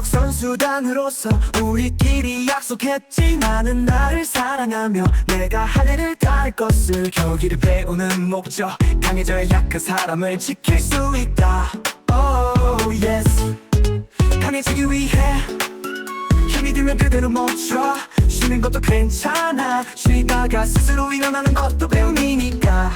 전적 선수단으로서 우리끼리 약속했지. 나는 나를 사랑하며 내가 할 일을 다할 것을 경기를 배우는 목적. 강해져야 약한 사람을 지킬 수 있다. Oh yes. 강해지기 위해 힘이 들면 그대로 멈춰. 쉬는 것도 괜찮아. 쉬다가 스스로 일어나는 것도 배움이니까.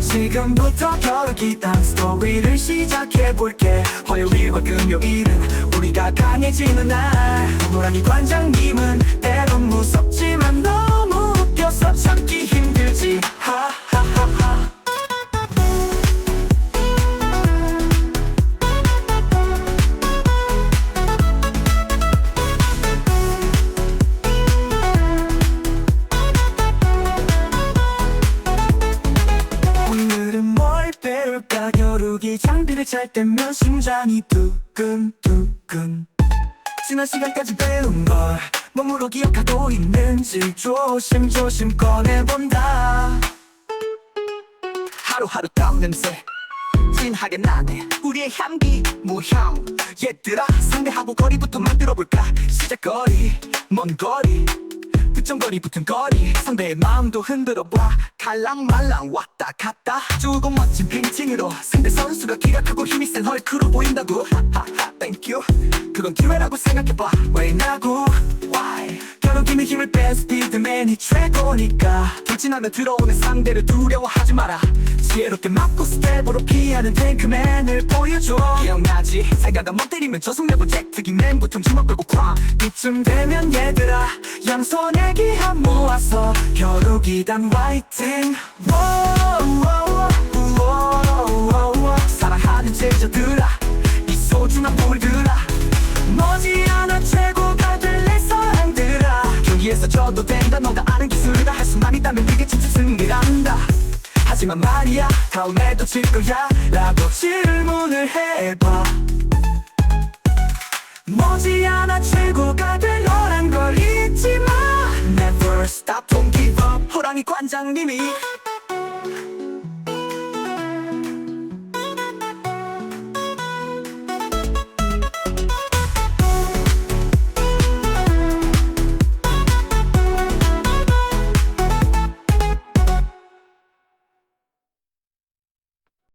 지금부터 겨루기 단 스토리를 시작해볼게. 화요일과 금요일은 우리가 강해지는 날. 노랑이 관장님은 때론 무섭지만 너무 웃겨서 참기 힘들지. 하하하하. 오늘은 뭘 배울까 겨루기 장비를 잘 때면 심장이 두근두근 지난 시간까지 배운 걸 몸으로 기억하고 있는지 조심조심 꺼내본다. 하루하루 땀 냄새 진하게 나네. 우리의 향기 무향 얘들아 상대하고 거리부터 만들어볼까? 시작거리 먼 거리 끝점거리 붙은 거리. 상대의 마음도 흔들어봐. 갈랑말랑 왔다 갔다. 조금 멋진 빈팅으로 상대 선수가 크고 힘이 센 헐크로 보인다고. 하하하 땡큐 그건 기회라고 생각해봐. 왜 나고 why? 겨루기는 힘을 뺀 스피드맨이 최고니까. 돌진하면 들어오는 상대를 두려워하지 마라. 지혜롭게 맞고 스텝으로 피하는 탱크맨을 보여줘. 기억나지? 생각가 못 때리면 저승내부 잭트기맨 붙음 주먹 걸고 쾅. 이쯤 되면 얘들아 양손에 기한 모아서. 겨루기단 화이팅 경기에서 져도 된다. 너가 아는 기술을 할 수만 있다면 그게 진짜 승리란다. 하지만 말이야 다음에도 질 거야. 라고 질문을 해봐. 머지않아 최고가 될 너란 걸 잊지 마. Never stop don't give up. 호랑이 관장님이